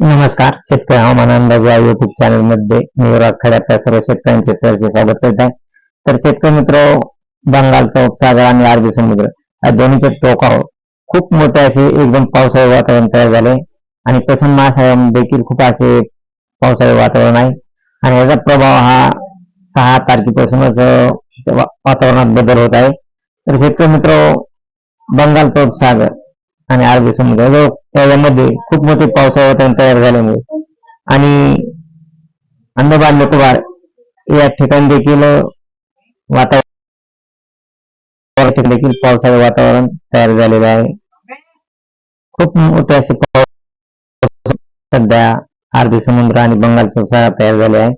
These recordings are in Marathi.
नमस्कार शेतकरी हवामान अंदाज या युट्यूब चॅनलमध्ये मी राज खडे आपल्या सर्व शेतकऱ्यांचे सहर्ष स्वागत करत आहे. तर शेतकरी मित्र बंगालचा उपसागर आणि अरबी समुद्र या दोन्हीच्या टोकावर खूप मोठे असे एकदम पावसाळी वातावरण तयार झाले आणि पश्चिम महासागर देखील खूप असे पावसाळी वातावरण आहे. आणि याचा प्रभाव हा सहा तारखेपासूनच वातावरणात बदल होत आहे. तर शेतकरी मित्र बंगालचा उपसागर आणि अरबी समुद्र. त्याच्यामध्ये खूप मोठे पावसाळी तयार झाल्यामुळे. आणि अंदमान निकोबार या ठिकाणी देखील वातावरण देखील पावसाळी वातावरण तयार झालेलं आहे. खूप मोठे असे पाऊस सध्या अरबी समुद्र आणि बंगालचा उपसागर तयार झाले आहे.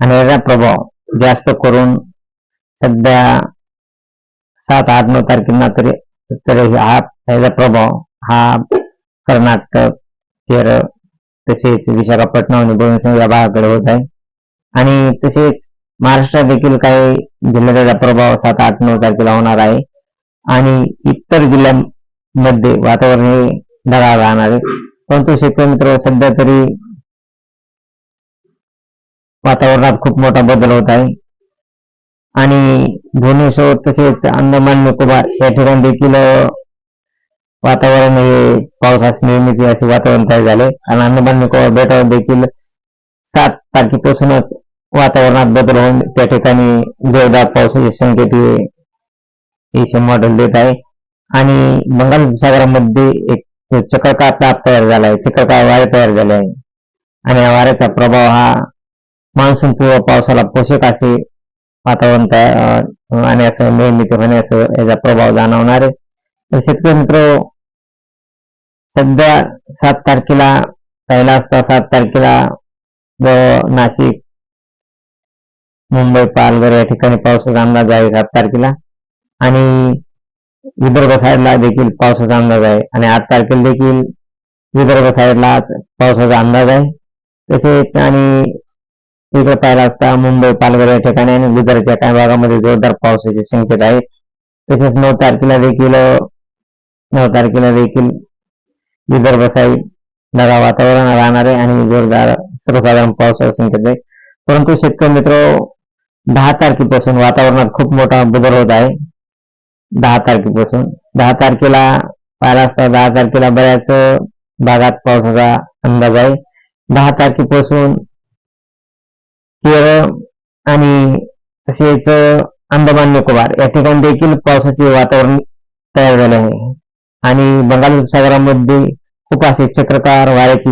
आणि याचा प्रभाव जास्त करून सध्या सात आठ नऊ तारखेला तरी तरी हा याचा प्रभाव हा कर्नाटक केरळ तसेच विशाखापट्टणम आणि भुवनेश्वर या भागाकडे होत आहे. आणि तसेच महाराष्ट्रात देखील काही जिल्ह्याचा प्रभाव सात आठ नऊ तारखेला होणार आहे. आणि इतर जिल्ह्यांमध्ये वातावरण हे ढगाळ राहणार आहे. परंतु शेतकरी मित्र सध्या तरी वातावरणात खूप मोठा बदल होत आहे. आणि भुवनेश्वर तसेच अंदमान निकोबार या ठिकाणी देखील वातावरण हे पावसास निर्मिती असे वातावरण तयार झाले आणि अंदमान निकोबार बेटावर देखील सात तारखेपासूनच वातावरणात बदल होऊन त्या ठिकाणी जोरदार पावसाचे संकेत हे मॉडेल देत आहे. आणि बंगाल सागरामध्ये एक चक्रकार ताप तयार झाला आहे चक्रकार वारे तयार झाले आहे. आणि या वाऱ्याचा प्रभाव हा मान्सून पूर्व पावसाला पोषक असे वातावरण तयार आणि असं निर्मिती होण्यास याचा प्रभाव जाणवणार आहे. तर शेतकरी मित्र सध्या सात तारखेला पहिला असता सात तारखेला व नाशिक मुंबई पालघर या ठिकाणी पावसाचा अंदाज आहे सात तारखेला. आणि विदर्भ साईडला देखील पावसाचा अंदाज आहे. आणि आठ तारखेला देखील विदर्भ साईडलाच पावसाचा अंदाज आहे. तसेच आणि इकडे पाहिला असता मुंबई पालघर या ठिकाणी आणि विदर्भच्या काही भागामध्ये जोरदार पावसाचे संकेत आहेत. तसेच नऊ तारखेला देखील नऊ तारखेला देखील विदर्भ साईड ढगाळ वातावरण राहणारे आणि जोरदार सर्वसाधारण पावसाचे संकेत आहे परंतु शेतकरी मित्र दहा तारखेपासून वातावरणात खूप मोठा बदल होत आहे. दहा तारखेपासून. दहा तारखेला पाहिला असता दहा तारखेला बऱ्याच भागात पावसाचा अंदाज आहे. दहा तारखेपासून केरळ आणि तसेच अंदमान निकोबार या ठिकाणी देखील पावसाचे वातावरण तयार झाले आहे. आणि बंगाल उपसागरामध्ये खूप असे चक्रकार वाऱ्याची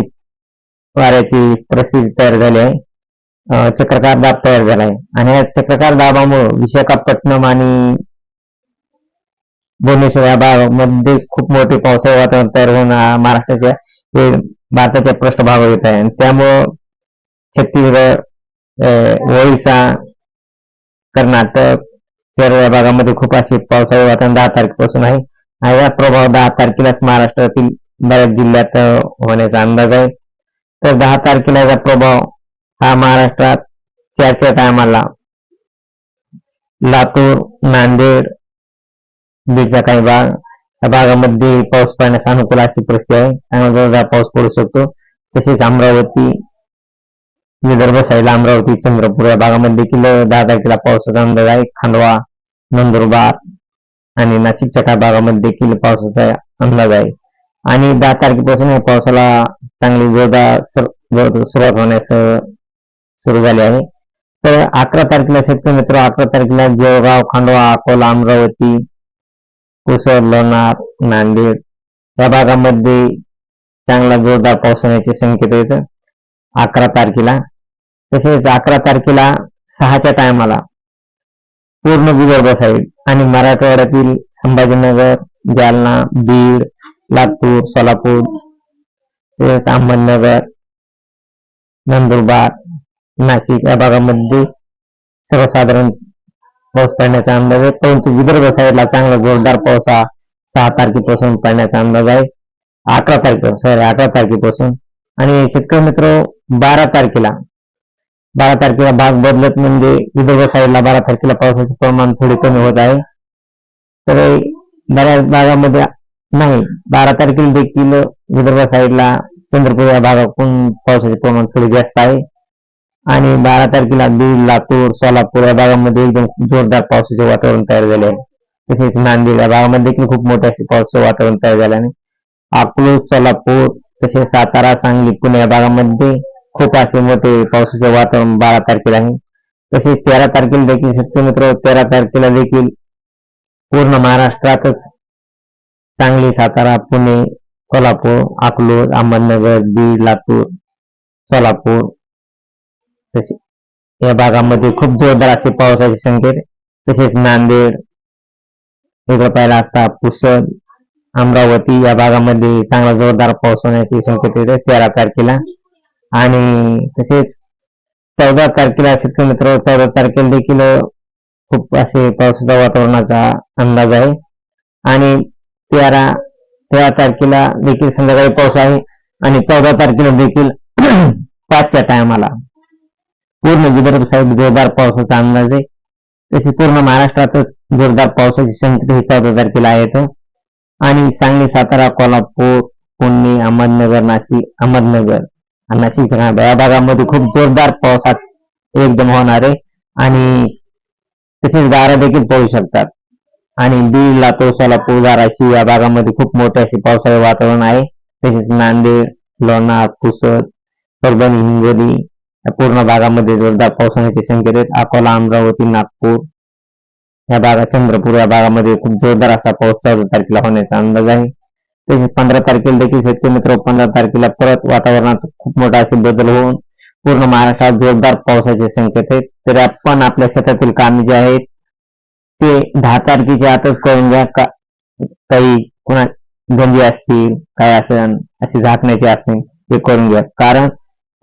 वाऱ्याची परिस्थिती तयार झाली आहे. चक्रकार दाब तयार झाला आहे. आणि या चक्रकार दाबामुळे विशाखापट्टणम आणि भुवनेश्वर या भागामध्ये खूप मोठे पावसाळी वातावरण तयार होऊन महाराष्ट्राच्या हे भारताच्या पृष्ठभागावर येत आहे. आणि त्यामुळं छत्तीसगड अं, कर्नाटक केरळ या भागामध्ये खूप असे पावसाळी वातावरण दहा तारखेपासून आहे. आणि या प्रभाव दहा तारखेलाच महाराष्ट्रातील बऱ्याच जिल्ह्यात होण्याचा अंदाज आहे. तर दहा तारखेला याचा प्रभाव हा महाराष्ट्रात चारच्या टायमाला लातूर नांदेड बीडचा काही भाग या भागामध्ये पाऊस पडण्यास अनुकूल अशी परिस्थिती आहे. त्यामुळे जोरदार पाऊस पडू शकतो. तसेच अमरावती विदर्भ साईडला अमरावती चंद्रपूर या भागामध्ये देखील दहा तारखेला पावसाचा अंदाज आहे. खांडवा नंदुरबार आणि नाशिकच्या काही भागामध्ये देखील पावसाचा अंदाज आहे. आणि दहा तारखेपासून या पावसाला चांगली जोरदार सुरुवात होण्यास सुरू झाली आहे. तर अकरा तारखेला शेतकरी मित्र अकरा तारखेला जळगाव खांडवा अकोला अमरावती पुसद लोणार नांदेड या भागामध्ये चांगला जोरदार पाऊस होण्याचे संकेत आहेत अकरा तारखेला. तसेच अकरा तारखेला सहाच्या टायमाला पूर्ण विदर्भ साईड आणि मराठवाड्यातील संभाजीनगर जालना बीड लातूर सोलापूर अहमदनगर नंदुरबार नाशिक या भागामध्ये सर्वसाधारण पाऊस पडण्याचा अंदाज आहे. परंतु विदर्भ साईडला चांगला जोरदार पाऊस हा सहा तारखेपासून पडण्याचा अंदाज आहे. अकरा तारखे सॉरी अकरा तारखेपासून. आणि शेतकरी मित्र बारा तारखेला बारा तारखेला भाग बदलत म्हणजे विदर्भ साईडला बारा तारखेला पावसाचे प्रमाण थोडे कमी होत आहे. तर बऱ्याच भागामध्ये नाही बारा तारखेला देखील विदर्भ साईडला चंद्रपूर या भागातून पावसाचे प्रमाण थोडे जास्त आहे. आणि बारा तारखेला बीड लातूर सोलापूर या भागामध्ये एकदम जोरदार पावसाचे वातावरण तयार झाले आहे. तसेच नांदेड या भागामध्ये देखील खूप मोठे पावसाचं पावसाचे वातावरण तयार झाले आहे. अकलूज सोलापूर तसेच सातारा सांगली पुणे या भागामध्ये खूप असे मोठे पावसाचे वातावरण बारा तारखेला आहे. तसेच तेरा तारखेला देखील शेतकरी मित्र तेरा तारखेला देखील पूर्ण महाराष्ट्रातच सांगली सातारा पुणे कोल्हापूर अकलूर अहमदनगर बीड लातूर सोलापूर. तसे या भागामध्ये खूप जोरदार असे पावसाचे संकेत तसेच नांदेड वेगळं पाहिला असता पुसद अमरावती या भागामध्ये चांगला जोरदार पाऊस होण्याचे संकेत येते तेरा तारखेला. आणि तसेच चौदा तारखेला शेतकरी मित्र चौदा तारखेला देखील खूप असे पावसाच्या वातावरणाचा अंदाज आहे. आणि तेरा तेरा तारखेला देखील संध्याकाळी पाऊस आहे आणि चौदा तारखेला देखील पाचच्या टायमाला पूर्ण विदर्भ साईड जोरदार पावसाचा अंदाज आहे. तसे पूर्ण महाराष्ट्रातच जोरदार पावसाची संकट ही चौदा तारखेला आहेत आणि सांगली सातारा कोल्हापूर पुणे अहमदनगर नाशिक अहमदनगर आणि नाशिकच्या या भागामध्ये खूप जोरदार पावसात एकदम होणार आहे. आणि तसेच गारा देखील पडू शकतात. आणि बीड लातूर सोलापूर धाराशिव या भागामध्ये खूप मोठे असे पावसाळी वातावरण आहे. तसेच नांदेड लोणार पुसद परभणी हिंगोली या पूर्ण भागामध्ये जोरदार पाऊस होण्याचे संकेत आहेत अकोला अमरावती नागपूर या भागात चंद्रपूर या भागामध्ये खूप जोरदार असा पाऊस चौदा तारखेला होण्याचा अंदाज आहे. तसेच पंधरा तारखेला देखील शेतकरी मित्र पंधरा तारखेला परत वातावरणात खूप मोठा असे बदल होऊन पूर्ण महाराष्ट्रात जोरदार पावसाचे संकेत आहेत तर आपण आपल्या शेतातील कामे जे आहेत ते दहा तारखेच्या आतच करून घ्या का काही कुणा गंजी असतील काय असेल असे झाकण्याचे असतील ते करून घ्या. कारण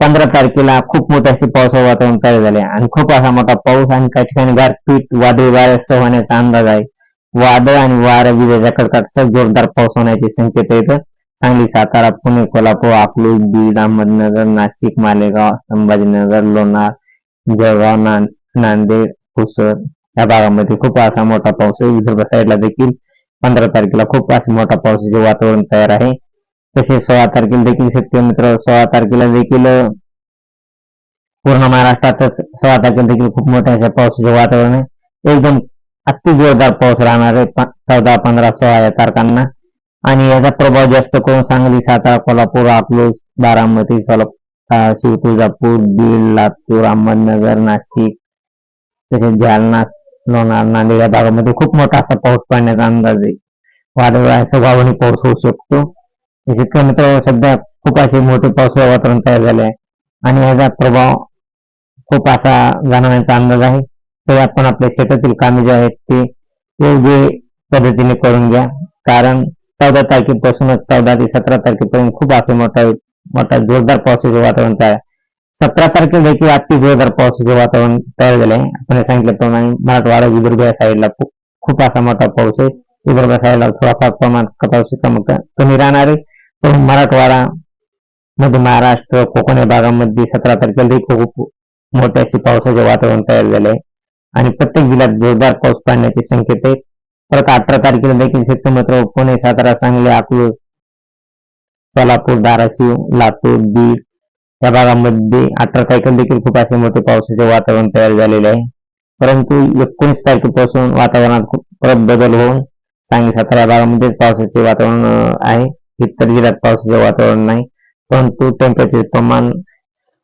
पंधरा तारखेला खूप मोठे असे पावसाचे वातावरण तयार झाले आणि खूप असा मोठा पाऊस आणि काही ठिकाणी गारपीट वादळी वाऱ्यासह होण्याचा अंदाज आहे. वादळ आणि वारा विजेचा कडकडाटासह जोरदार पाऊस होण्याचे संकेत आहेत सांगली सातारा पुणे कोल्हापूर अकलूज बीड अहमदनगर नाशिक मालेगाव संभाजीनगर लोणार जळगाव नांदेड पुसद या भागामध्ये खूप असा मोठा पाऊस आहे. विदर्भ साईडला देखील पंधरा तारखेला खूप असे मोठा पावसाचे वातावरण तयार आहे. तसेच सोळा तारखेला देखील शेतकरी मित्र सोळा तारखेला देखील पूर्ण महाराष्ट्रातच सोळा तारखेला देखील खूप मोठ्या अशा पावसाचे वातावरण आहे. एकदम अति जोरदार पाऊस राहणार आहे. चौदा पंधरा सोळा या तारखांना. आणि याचा प्रभाव जास्त करून सांगली सातारा कोल्हापूर अकलूज बारामती सोलापूर शिव तुळजापूर बीड लातूर अहमदनगर नाशिक तसेच जालना लोणार नांदेड या भागामध्ये खूप मोठा असा पाऊस पडण्याचा अंदाज आहे. वादळाचा भावाने पाऊस होऊ शकतो. शेतकरी मित्र सध्या खूप असे मोठे पाऊस वातावरण तयार झाले आहे. आणि याचा प्रभाव खूप असा जाणवण्याचा अंदाज आहे. तर आपण आपल्या शेतातील कामे जे आहेत ते योग्य पद्धतीने करून घ्या. कारण चौदा तारखेपासूनच चौदा ते सतरा तारखेपर्यंत खूप असे मोठा मोठा जोरदार पावसाचे वातावरण तयार सतरा तारखेला देखील अति जोरदार पावसाचे वातावरण तयार झाले आहे. आपण सांगितल्याप्रमाणे मराठवाडा विदर्भ या साईडला खूप असा मोठा पाऊस आहे. विदर्भ साईडला थोडाफार प्रमाण पाऊस कमी राहणार आहे. पण मराठवाडा मध्ये महाराष्ट्र कोकण या भागामध्ये सतरा तारखेला देखील खूप मोठे असे पावसाचे वातावरण तयार झाले आहे. आणि प्रत्येक जिल्ह्यात जोरदार पाऊस पडण्याचे संकेत आहेत. परत अठरा तारखेला देखील शेतकरी पुणे सातारा सांगली अकलूज सोलापूर धाराशिव लातूर बीड या भागामध्ये अठरा तारखेला देखील खूप असे मोठे पावसाचे वातावरण तयार झालेले आहे. परंतु एकोणीस तारखेपासून वातावरणात परत बदल होऊन सांगली सातारा या भागामध्येच पावसाचे वातावरण आहे. इतर जिल्ह्यात पावसाचे वातावरण नाही. परंतु टेम्परेचर प्रमाण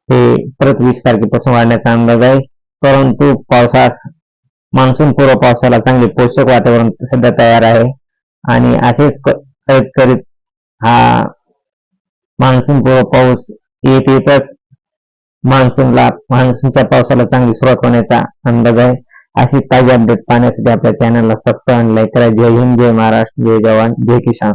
हे परत वीस तारखेपासून वाढण्याचा अंदाज आहे. परंतु पावसास मान्सून पूर्व पावसाला चांगले पोषक वातावरण सध्या तयार आहे. आणि असेच करीत करीत हा मान्सून पूर्व पाऊस येत येतच मान्सूनला मान्सूनच्या पावसाला चांगली सुरुवात होण्याचा अंदाज आहे. अशी ताजी अपडेट पाहण्यासाठी आपल्या चॅनलला सबस्क्राईब लाईक करा. जय हिंद जय महाराष्ट्र जय जवान जय किसान.